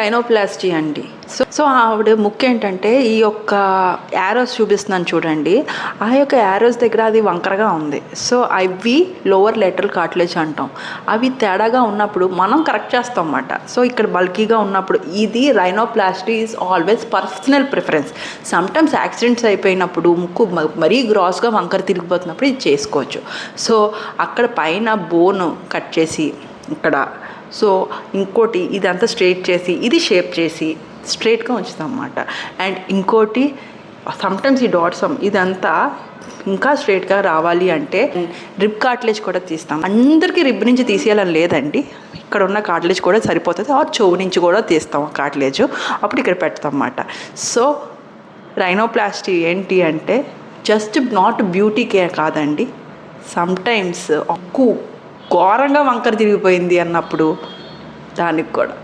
Rhinoplasty అండి. So so ఆవిడ ముఖ్య ఏంటంటే ఈ యొక్క యారోస్ చూపిస్తున్నాను చూడండి. ఆ యొక్క యారోస్ దగ్గర అది వంకరగా ఉంది. సో అవి లోవర్ లెటరల్ కార్టిలేజ్ అంటాం. అవి తేడాగా ఉన్నప్పుడు మనం కరెక్ట్ చేస్తాం అన్నమాట. సో ఇక్కడ బల్కీగా ఉన్నప్పుడు ఇది rhinoplasty is always personal preference sometimes accidents అయిపోయినప్పుడు ముక్కు మరీ గ్రాస్గా వంకర తిరిగిపోతున్నప్పుడు ఇది చేసుకోవచ్చు. సో అక్కడ పైన బోన్ కట్ చేసి ఇక్కడ సో ఇంకోటి ఇదంతా స్ట్రేట్ చేసి ఇది షేప్ చేసి స్ట్రేట్గా ఉంచుతాం అన్నమాట అండ్ ఇంకోటి సమ్టైమ్స్ ఈ డాట్స్ ఇదంతా ఇంకా స్ట్రేట్గా రావాలి అంటే రిబ్ కాట్లేజ్ కూడా తీస్తాం. అందరికీ రిబ్ నుంచి తీసేయాలని లేదండి. ఇక్కడ ఉన్న కాట్లేజ్ కూడా సరిపోతుంది. ఆ చెవు నుంచి కూడా తీస్తాం కాట్లేజ్ అప్పుడు ఇక్కడ పెడతాం అన్నమాట సో రైనోప్లాస్టీ ఏంటి అంటే జస్ట్ నాట్ బ్యూటీ కేర్ కాదండి. సమ్టైమ్స్ అక్కు ఘోరంగా వంకర తిరిగిపోయింది అన్నప్పుడు దానికి కూడా.